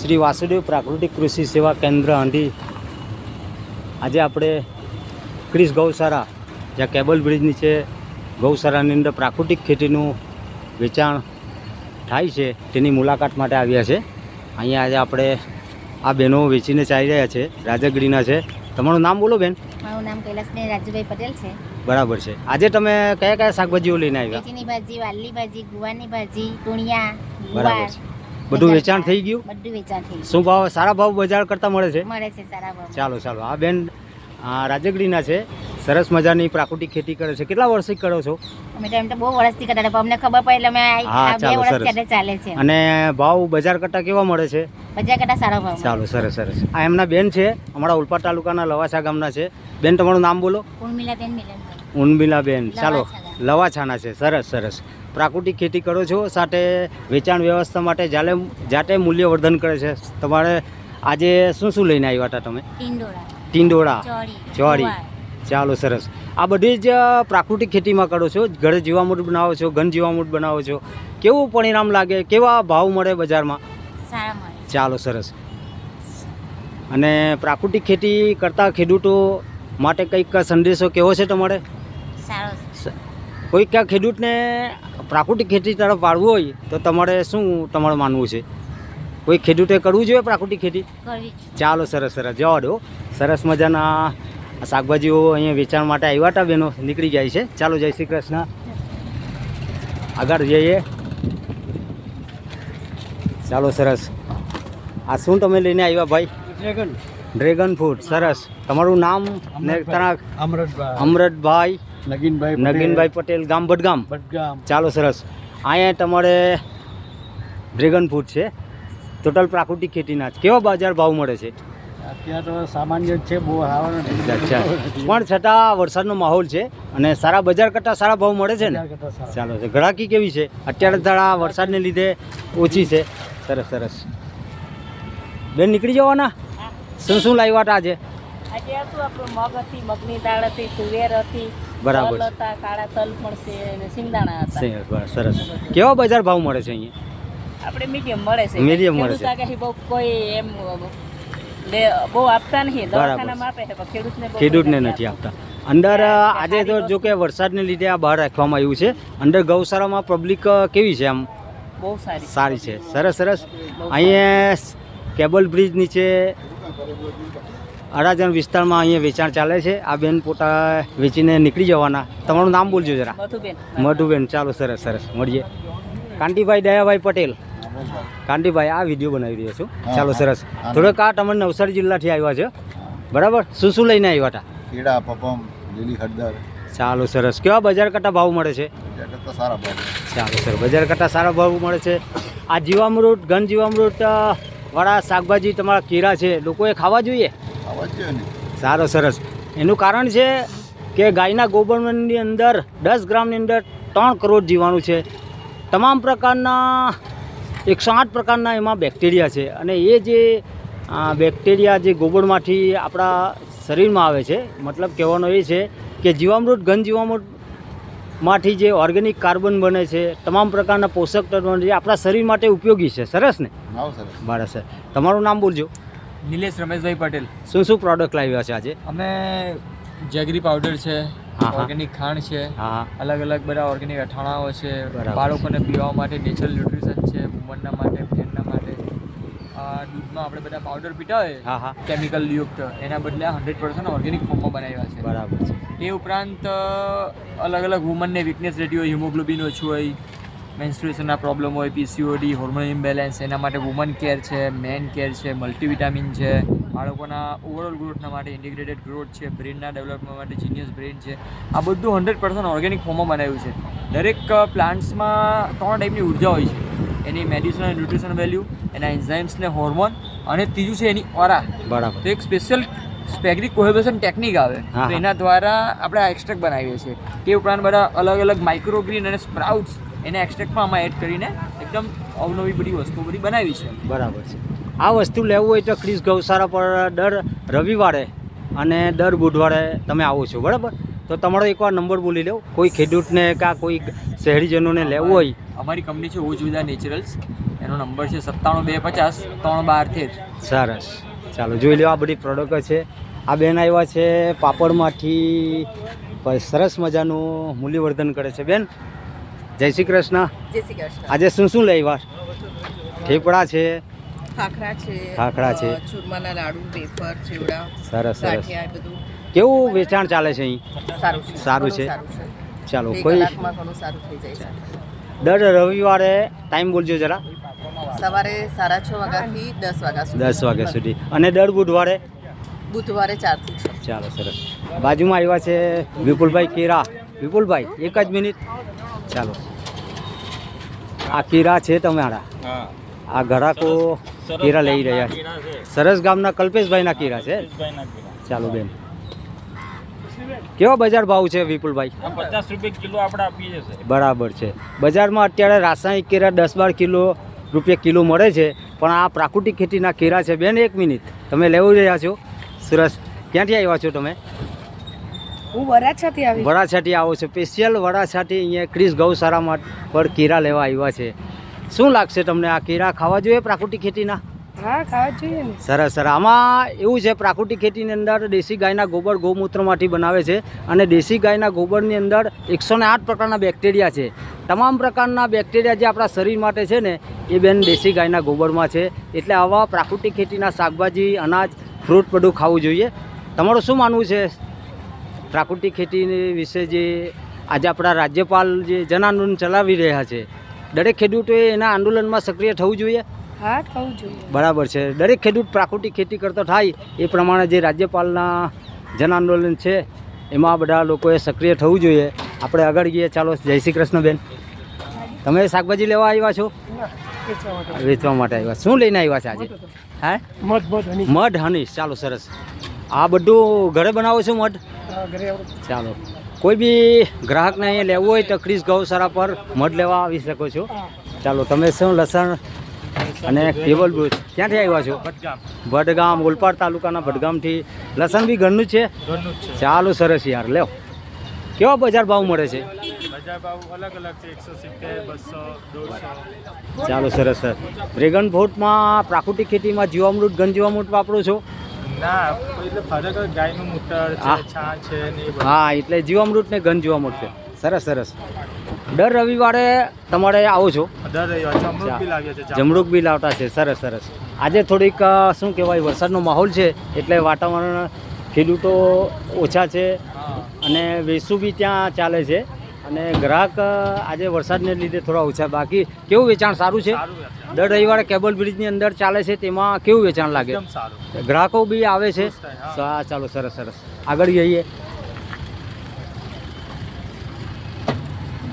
શ્રી વાસુદેવ પ્રાકૃતિક કૃષિ સેવા કેન્દ્ર હાંડી આજે આપણે ક્રિસ ગૌશાળા જ્યાં કેબલ બ્રિજ નીચે ગૌશાળાની અંદર પ્રાકૃતિક ખેતીનું વેચાણ થાય છે તેની મુલાકાત માટે આવ્યા છે. અહીંયા આજે આપણે આ બહેનો વેચીને ચાલી રહ્યા છે રાજાગીરીના છે. તમારું નામ બોલો બેન. મારું નામ કૈલાસબેન રાજુભાઈ પટેલ છે. બરાબર છે. આજે તમે કયા કયા શાકભાજીઓ લઈને આવ્યા? ભાજી વાલની ભાજી ગુવાની ભાજી ટુણિયા બરાબર છે. બધું વેચાણ થઈ ગયું? બધું વેચાણ થઈ શું ભાવ સારા ભાવ બજાર કરતાં મળે છે? મળે છે સારા ભાવ. ચાલો ચાલો. આ બેન આ રાજગડીના છે. સરસ મજાની પ્રાકૃતિક ખેતી કરે છે. કેટલા વર્ષથી કરો છો? અમે તો એમ તો બહુ વર્ષથી કરતા અમને ખબર પડી એટલે અમે હા, ચાલો, સરસ. ચાલે છે. અને ભાવ બજાર કરતાં કેવા મળે છે? બજાર કરતા સારો ભાવ ચાલો સરસ સરસ. આ એમના બેન છે અમારા ઉલપા તાલુકાના લવાસા ગામના છે. બેન તમારું નામ બોલો. ઉર્મિલાબેન મિલન ઉનબીલા બેન ચાલો. લવાછાના છે. સરસ સરસ. પ્રાકૃતિક ખેતી કરો છો સાથે વેચાણ વ્યવસ્થા માટે જાલે જાતે મૂલ્યવર્ધન કરે છે. તમારે આજે શું શું લઈને આવ્યા હતા તમે? ટીંડોળા. ચોળી. ચાલો સરસ. આ બધી જ પ્રાકૃતિક ખેતીમાં કરો છો? ઘરે જીવામૃત બનાવો છો ઘન જીવામૃત બનાવો છો. કેવું પરિણામ લાગે? કેવા ભાવ મળે બજારમાં? ચાલો સરસ. અને પ્રાકૃતિક ખેતી કરતા ખેડૂતો માટે કંઈક સંદેશો કેવો છે તમારે? સારો સ- કોઈક ખેડૂતને પ્રાકૃતિક ખેતી તરફ વાળવું હોય તો તમારે શું તમારું માનવું છે? કોઈ ખેડૂતે કરવું જોઈએ પ્રાકૃતિક ખેતી? ચાલો સરસ સરસ. જવા દો. સરસ મજાના શાકભાજીઓ અહીંયા વેચાણ માટે આવ્યા હતા બેનો. નીકળી જાય છે. ચાલો જય શ્રી કૃષ્ણ. આગળ જઈએ. ચાલો સરસ. આ શું તમે લઈને આવ્યા ભાઈ? ડ્રેગન ડ્રેગન ફ્રૂટ સરસ. તમારું નામ અમરતભાઈ. નગીનભાઈ નગીનભાઈ પટેલ ગામ ભટગામ બટગામ ચાલો સરસ. અહીંયા તમારે ડ્રેગન ફ્રૂટ છે. ટોટલ પ્રાકૃતિક ખેતીના કેવો કેવા બજાર ભાવ મળે છે? અત્યારે તો સામાન્ય છે બહુ અચ્છા પણ છતાં વરસાદનો માહોલ છે અને સારા બજાર કરતાં સારા ભાવ મળે છે ને. ચાલો છે ગ્રાહકી કેવી છે? અત્યારે થોડા વરસાદને લીધે ઓછી છે. સરસ સરસ. બેન નીકળી જવાના? શું શું લાવ્યા હતા આજે? આજે હતું આપણું મગ હતી મગની દાળ હતી તુવેર હતી. બરાબર હતા કાળા તલ પણ છે અને સિંગદાણા હતા. સરસ. કેવા બજાર ભાવ મળે છે અહીંયા? આપણે મીડિયમ મળે છે. મીડિયમ મળે છે. કે બહુ કોઈ એમ લે બહુ આપતા નહીં. દવાખાનામાં આપે છે પણ ખેડૂતને ખેડૂતને નથી આપતા. અંદર આજે તો જો કે વરસાદને લીધે આ બહાર રાખવામાં આવ્યું છે. અંદર ગૌશાળામાં પબ્લિક કેવી છે આમ? બહુ સારી. સારી છે. સરસ સરસ. અહીંયા કેબલ બ્રિજ નીચે અડાજણ વિસ્તારમાં અહીંયા વેચાણ ચાલે છે. આ બેન પોતા વેચીને નીકળી જવાના. તમારું નામ બોલજો જરા. મધુબેન. મધુબેન. ચાલો સરસ સરસ. મળીએ. કાંતિભાઈ દયાભાઈ પટેલ. કાંતિભાઈ આ વીડિયો બનાવી રહ્યો છું. ચાલો સરસ. થોડોક આ તમે નવસારી જિલ્લાથી આવ્યા છે. બરાબર? શું શું લઈને આવ્યા હતા? કેળા પપમ લીલી હળદર. ચાલો સરસ. કેવા બજાર કરતાં ભાવ મળે છે? સારા ભાવ ચાલો સર. બજાર કરતાં સારા ભાવ મળે છે. આ જીવામૃત ઘન જીવામૃત વાળા શાકભાજી તમારા કેરા છે લોકોએ ખાવા જોઈએ? સારો સરસ. એનું કારણ છે કે ગાયના ગોબરની અંદર દસ ગ્રામની અંદર ત્રણ કરોડ જીવાણુ છે. તમામ પ્રકારના એકસો આઠ પ્રકારના એમાં બેક્ટેરિયા છે. અને એ જે બેક્ટેરિયા જે ગોબરમાંથી આપણા શરીરમાં આવે છે મતલબ કહેવાનો એ છે કે જીવામૃત ઘન જીવામૃતમાંથી જે ઓર્ગેનિક કાર્બન બને છે તમામ પ્રકારના પોષક તત્વો જે આપણા શરીર માટે ઉપયોગી છે. સરસ ને? બરાબર સર. તમારું નામ બોલજો. નિલેશ રમેશભાઈ પટેલ. શું શું પ્રોડક્ટ લાવ્યા છે આજે? અમે જેગરી પાવડર છે. ઓર્ગેનિક ખાંડ છે અલગ અલગ બધા ઓર્ગેનિક અથાણાઓ છે. બાળકોને પીવા માટે નેચરલ ન્યુટ્રિશન છે વુમનના માટે ફેનના માટે. દૂધમાં આપણે બધા પાવડર પીતા હોય કેમિકલ યુક્ત એના બદલે હંડ્રેડ પર્સન્ટ ઓર્ગેનિક ફોર્મમાં બનાવ્યા છે. બરાબર છે. એ ઉપરાંત અલગ અલગ વુમનને વીકનેસ રહેતી હોય હિમોગ્લોબિન ઓછું હોય મેન્સ્ટ્રુએશનના પ્રોબ્લેમ હોય પીસીઓડી હોર્મોન ઇમ્બેલેન્સ એના માટે વુમન કેર છે મેન કેર છે મલ્ટીવિટામિન છે બાળકોના ઓવરઓલ ગ્રોથના માટે ઇન્ટિગ્રેટેડ ગ્રોથ છે બ્રેનના ડેવલપમેન્ટ માટે જીનિયસ બ્રેન છે. આ બધું હંડ્રેડ પર્સન્ટ ઓર્ગેનિક ફોર્મમાં બનાવ્યું છે. દરેક પ્લાન્ટ્સમાં ત્રણ ટાઈપની ઊર્જા હોય છે. એની મેડિસિનલ ન્યુટ્રિશન વેલ્યુ એના એન્ઝાઇમ્સ ને હોર્મોન અને ત્રીજું છે એની ઓરા બરાબર. તો એક સ્પેશિયલ સ્પેગ્રિક કોહેબેશન ટેકનિક આવે. તો એના દ્વારા આપણે આ એક્સ્ટ્રેક્ટ બનાવીએ છીએ. તે ઉપરાંત બધા અલગ અલગ માઇક્રોગ્રીન અને સ્પ્રાઉટ્સ એને એક્સ્ટ્રેક્ટમાં આમાં એડ કરીને એકદમ અવનવી બધી વસ્તુઓ બધી બનાવી છે. બરાબર છે. આ વસ્તુ લેવું હોય તો ક્રિસ ગૌશાળા પર દર રવિવારે અને દર બુધવારે તમે આવો છો બરાબર? તો તમારો એકવાર નંબર બોલી લો કોઈ ખેડૂતને કાં કોઈ શહેરીજનોને લેવું હોય. અમારી કંપની છે ઓજુદા નેચરલ્સ એનો નંબર છે સત્તાણું બે પચાસ ત્રણ બાર તેર. સરસ. ચાલો જોઈ લો આ બધી પ્રોડક્ટ છે. આ બેન આવ્યા છે પાપડમાંથી. સરસ મજાનું મૂલ્યવર્ધન કરે છે. બેન જય શ્રી કૃષ્ણ. જય શ્રી કૃષ્ણ. આજે શું શું લઈ વાર ઠેપડા છે. ખાખરા છે ખાખરા છે. ચૂરમાના લાડુ વેફર ચેવડા સરસ સરસ. કેવું વેચાણ ચાલે છે અહીં? સારું છે. સારું છે. ચાલો કોઈ દર રવિવારે ટાઈમ બોલજો જરા. સવારે સાડા છ વાગ્યાથી દસ વાગ્યા સુધી. દસ વાગ્યા સુધી. અને દર બુધવારે? બુધવારે ચારથી છ. ચાલો સરસ. બાજુમાં આવ્યા છે વિપુલભાઈ કેરા. વિપુલભાઈ એક જ મિનિટ. ચાલો. આ કેરા છે તમારા. આ ઘરાકો કેરા લઈ રહ્યા છે. સરસ ગામના કલ્પેશભાઈના કીરા છે? ચાલો બેન. કેવો બજાર ભાવ છે વિપુલભાઈ? પચાસ રૂપિયા કિલો આપણે આપીએ છીએ. બરાબર છે. બજારમાં અત્યારે રાસાયણિક કેરા દસ બાર કિલો રૂપિયા કિલો મળે છે પણ આ પ્રાકૃતિક ખેતીના કેરા છે. બેન એક મિનિટ. તમે લેવું રહ્યા છો? સરસ. ક્યાંથી આવ્યા છો તમે? હું વરાછાથી આવી. વરાછાથી આવો છું. સ્પેશિયલ વરાછાથી અહીંયા ક્રિસ ગૌશાળામાં પર કીરા લેવા આવ્યા છે. શું લાગશે તમને આ કેરા ખાવા જોઈએ પ્રાકૃતિક ખેતીના? હા ખાવા જોઈએ ને. સરસ સર આમાં એવું છે પ્રાકૃતિક ખેતીની અંદર દેશી ગાયના ગોબર ગૌમૂત્રમાંથી બનાવે છે અને દેશી ગાયના ગોબરની અંદર એકસો ને આઠ પ્રકારના બેક્ટેરિયા છે. તમામ પ્રકારના બેક્ટેરિયા જે આપણા શરીર માટે છે ને એ બેન દેશી ગાયના ગોબરમાં છે. એટલે આવા પ્રાકૃતિક ખેતીના શાકભાજી અનાજ ફ્રૂટ બધું ખાવું જોઈએ. તમારું શું માનવું છે? પ્રાકૃતિક ખેતી વિશે જે આજે આપણા રાજ્યપાલ જે જન આંદોલન ચલાવી રહ્યા છે દરેક ખેડૂતોએ એના આંદોલનમાં સક્રિય થવું જોઈએ? હા થવું જોઈએ. બરાબર છે. દરેક ખેડૂત પ્રાકૃતિક ખેતી કરતો થાય એ પ્રમાણે જે રાજ્યપાલના જન આંદોલન છે એમાં બધા લોકોએ સક્રિય થવું જોઈએ. આપણે આગળ ગઈએ. ચાલો જય શ્રી કૃષ્ણ બેન તમે શાકભાજી લેવા આવ્યા છો? વેચવા માટે આવ્યા. શું લઈને આવ્યા છે આજે? હે? મઢ હની ચાલો સરસ. આ બધું ઘરે બનાવો છો મઢ ચાલો. કોઈ બી ગ્રાહકને અહીંયા લેવું હોય તો ક્રિસ ગૌશાળા પર મધ લેવા આવી શકો છો. ચાલો તમે શું લસણ અને કેબલ બ્રુજ ક્યાંથી આવ્યા છો? ભટગામ. ઓલપાડ તાલુકાના ભટગામથી. લસણ બી ઘરનું જ છે? ચાલો સરસ યાર લેવો કેવા બજાર ભાવ મળે છે? બજાર ભાવ અલગ અલગ છે. એકસો સિત્તેર બસો દોઢસો. ચાલો સરસ સર ડ્રેગન ફ્રૂટમાં પ્રાકૃતિક ખેતીમાં જીવામૃત ઘન જીવામૃત વાપરો છો? ના એટલે ફરક ગાયનું મૂતર હા. છે છાણ છે ને એ બધું. હા એટલે જીવામૃત ને ઘન જીવામૃત છે. સરસ સરસ. દર રવિવારે તમારે આવો છો? દર રવિવારે બી લાવીએ છીએ જમરૂક. બી લાવતા છે. સરસ સરસ. આજે થોડીક અ, શું કહેવાય વરસાદનો માહોલ છે એટલે વાતાવરણ ખેડૂતો ઓછા છે અને વેસુ બી ત્યાં ચાલે છે. અને ગ્રાહક આજે વરસાદને લીધે થોડા ઓછા. બાકી કેવું વેચાણ સારું છે? દર રવિવારે કેબલ બ્રિજની અંદર ચાલે છે તેમાં કેવું વેચાણ લાગે? ગ્રાહકો બી આવે છે? હા. ચાલો સરસ સરસ. આગળ જઈએ.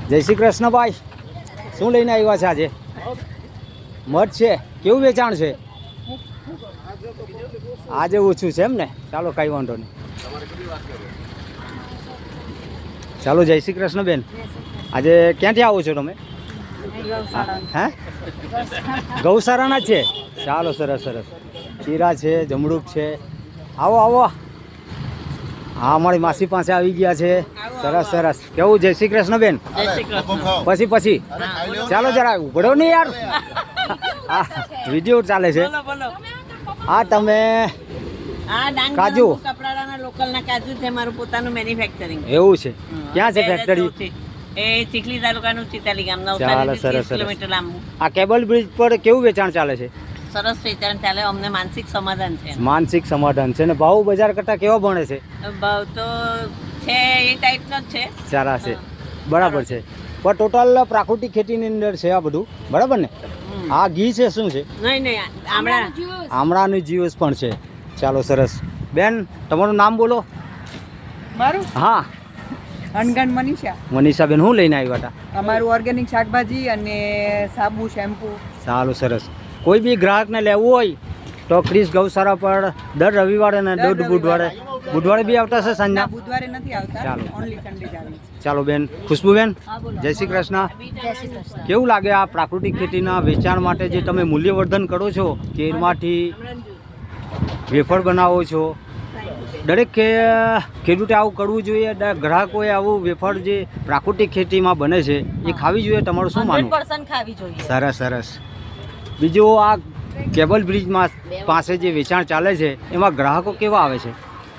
જય શ્રી કૃષ્ણ ભાઈ. શું લઈને આવ્યા છે આજે? મઠ છે? કેવું વેચાણ છે? આજે ઓછું છે એમ ને? ચાલો કાંઈ વાંધો નહીં. ચાલો જય શ્રી કૃષ્ણ. બેન આજે ક્યાંથી આવો છો તમે? હે? ગૌશાળાના જ છે? ચાલો સરસ સરસ. ચીરા છે જમડુક છે. આવો આવો. હા અમારી માસી પાસે આવી ગયા છે. સરસ સરસ. કેવું? જય શ્રી કૃષ્ણ. બેન પછી. પછી ચાલો જરા ઉઘડો નહીં યાર. હા વીડિયો ચાલે છે. હા તમે કાજુ. કપડાના કપરાડાના લોકલના કાજુ છે મારું પોતાનું મેન્યુફેક્ચરિંગ એવું છે? ક્યાં છે ફેક્ટરી એ ચીખલી તાલુકાનું ચિતાલી ગામ નવસારી સરસ, સરસ. કિલોમીટર લાંબુ. આ કેબલ બ્રિજ પર કેવું વેચાણ ચાલે છે? સરસ વેચાણ ચાલે અમને માનસિક સમાધાન છે. માનસિક સમાધાન છે ને? ભાવ બજાર કરતાં કેવો ભણે છે? ભાવ તો છે એ ટાઈપનો જ છે. સારા છે. બરાબર છે. પણ ટોટલ પ્રાકૃતિક ખેતીની અંદર છે આ બધું. બરાબર ને? આ ઘી છે શું છે? નહીં નહીં આમળા. આમળાનું જ્યુસ પણ છે. ચાલો સરસ. બેન તમારું નામ બોલો. મારું? હા. અનગણ મનીષા. મનીષાબેન હું લઈને આવ્યા હતા? અમારું ઓર્ગેનિક શાકભાજી અને સાબુ શેમ્પુ સારું સરસ. કોઈ બી ગ્રાહકને લેવું હોય તો ક્રિસ ગૌશાળા પર દર રવિવારે ને દર દોઢ બુધવારે. બુધવારે બી આવતા છે સાંજના? બુધવારે નથી આવતા. ચાલો. ઓનલી સન્ડે જ આવે છે. ચાલો બેન ખુશ્બુબેન જય જય શ્રી કૃષ્ણ. કેવું લાગે આ પ્રાકૃતિક ખેતીના વેચાણ માટે જે તમે મૂલ્યવર્ધન કરો છો કેરમાંથી વેફર બનાવો છો? દરેક ખેડૂતે આવું કરવું જોઈએ ગ્રાહકોએ આવું વેફર જે પ્રાકૃતિક ખેતીમાં બને છે એ ખાવી જોઈએ તમારું શું માનવું? પર્સન્ટ ખાવી જોઈએ. સરસ સરસ. બીજું આ કેબલ બ્રિજમાં પાસે જે વેચાણ ચાલે છે એમાં ગ્રાહકો કેવા આવે છે?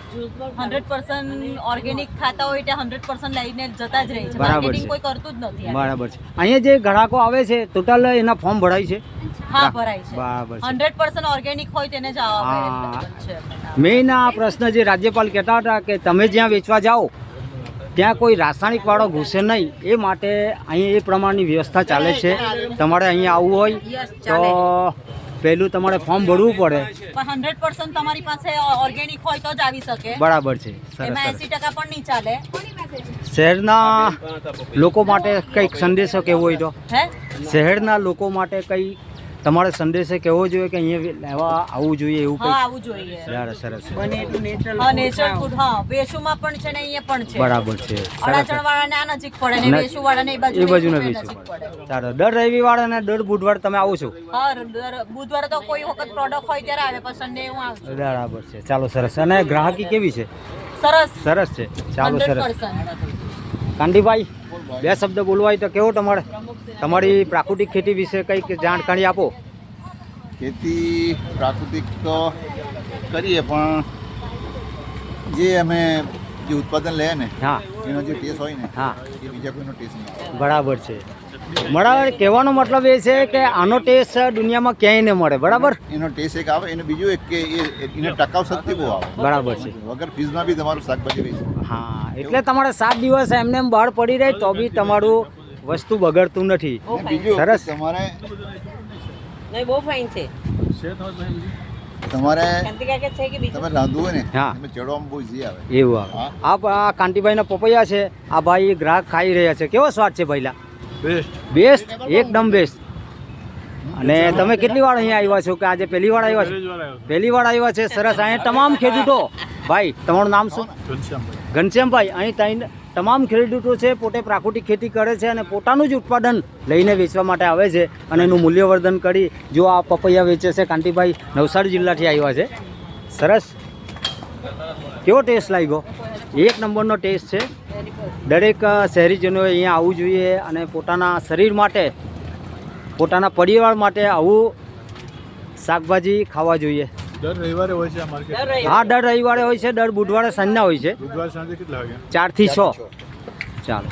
હંડ્રેડ પર્સન્ટ ઓર્ગેનિક ખાતા હોય ત્યાં હંડ્રેડ પર્સન્ટ લઈને જતા જ રહે છે. બરાબર માર્કેટિંગ કોઈ કરતું જ નથી બરાબર છે. અહીંયા જે ગ્રાહકો આવે છે ટોટલ એના ફોર્મ ભરાય છે? હા ભરાય છે. બરાબર હંડ્રેડ પર્સન્ટ ઓર્ગેનિક હોય તેને જ. છે. મેઇન આ પ્રશ્ન જે રાજ્યપાલ કહેતા હતા કે તમે જ્યાં વેચવા જાઓ ત્યાં કોઈ રાસાયણિક વાળો ઘૂસે નહીં. એ માટે અહીં એ પ્રમાણની વ્યવસ્થા ચાલે છે. તમારે અહીંયા આવવું હોય તો પહેલું તમારે ફોર્મ ભરવું પડે. પણ હંડ્રેડ પર્સન્ટ તમારી પાસે ઓર્ગેનિક હોય તો જ આવી શકે. બરાબર છે. સરસ એમાં એસી ટકા પણ નહીં ચાલે. શહેરના લોકો માટે કંઈક સંદેશો કેવો હોય તો. હે? શહેરના લોકો માટે કંઈ તમારે સંદેશ કહેવો જોઈએ કે અહીંયા લેવા આવવું જોઈએ એવું હા આવવું જોઈએ. સરસ સરસ. બને એટલું નેચરલ હા નેચરલ ફૂડ હા. વેસુમાં પણ છે ને અહીંયા પણ છે. બરાબર છે. અડાચણ અડાચણ વાળાને આ નજીક પડે ને ન- વેસુ વાળાને એ બાજુ એ બાજુ વેસુ નજીક પડે. ચાલો દર રવિવાર અને દર બુધવાર તમે આવો છો? હા દર બુધવારે તો કોઈ વખત પ્રોડક્ટ હોય ત્યારે આવે પણ સન્ડે હું આવું છું. બરાબર છે. ચાલો સરસ. અને ગ્રાહકી કેવી છે? સરસ. સરસ છે. ચાલો સરસ. કાંતિભાઈ બે શબ્દ બોલવા હોય તો કેવો તમારે? તમારી પ્રાકૃતિક ખેતી વિશે કંઈક જાણકારી આપો. ખેતી પ્રાકૃતિક તો કરીએ પણ જે અમે જે ઉત્પાદન લે ને હા. એનો જે ટેસ્ટ હોય ને હા. એ બીજા કોઈનો ટેસ્ટ નહીં. બરાબર છે. બરાબર કહેવાનો મતલબ એ છે કે આનો ટેસ્ટ દુનિયામાં ક્યાંય ન મળે બરાબર? એનો ટેસ્ટ એક આવે એને બીજું એક કે એ એને ટકાવ શક્તિ બહુ આવે. બરાબર છે. વગર ફીઝમાં બી તમારું શાકભાજી રહી હા એટલે તમારે સાત દિવસ એમને એમ બહાર પડી રહે તો બી તમારું વસ્તુ બગડતું નથી. બીજું સરસ. તમારે નહીં બહુ ફાઇન છે. તમારે તમે રાંધવું હોય ને હા. તમે ચડવામાં બહુ જી આવે. એવું આવે. આ આ કાંતિભાઈના પપૈયા છે આ ભાઈ ગ્રાહક ખાઈ રહ્યા છે. કેવો સ્વાદ છે ભાઈલા? બેસ્ટ એકદમ બેસ્ટ અને તમે કેટલી વાર અહીંયા આવ્યા છો કે આજે પહેલી વાર આવ્યા છો? પહેલી વાર આવ્યો છે. સરસ. અહીંયા તમામ ખેડૂતો. ભાઈ તમારું નામ શું? ઘનશ્યામભાઈ. અહીં ત્યાં તમામ ખેડૂતો છે પોતે પ્રાકૃતિક ખેતી કરે છે અને પોતાનું જ ઉત્પાદન લઈને વેચવા માટે આવે છે અને એનું મૂલ્યવર્ધન કરી જો આ પપૈયા વેચે છે કાંતિભાઈ નવસારી જિલ્લાથી આવ્યા છે. સરસ. કેવો ટેસ્ટ લાગ્યો? એક નંબરનો ટેસ્ટ છે. દરેક શહેરીજનોએ અહીંયા આવવું જોઈએ અને પોતાના શરીર માટે પોતાના પરિવાર માટે આવું શાકભાજી ખાવા જોઈએ. દર રવિવારે હોય છે. હા દર રવિવારે હોય છે દર બુધવારે સાંજના હોય છે. બુધવારે સાંજે કેટલા વાગે ચારથી છ. ચાલો.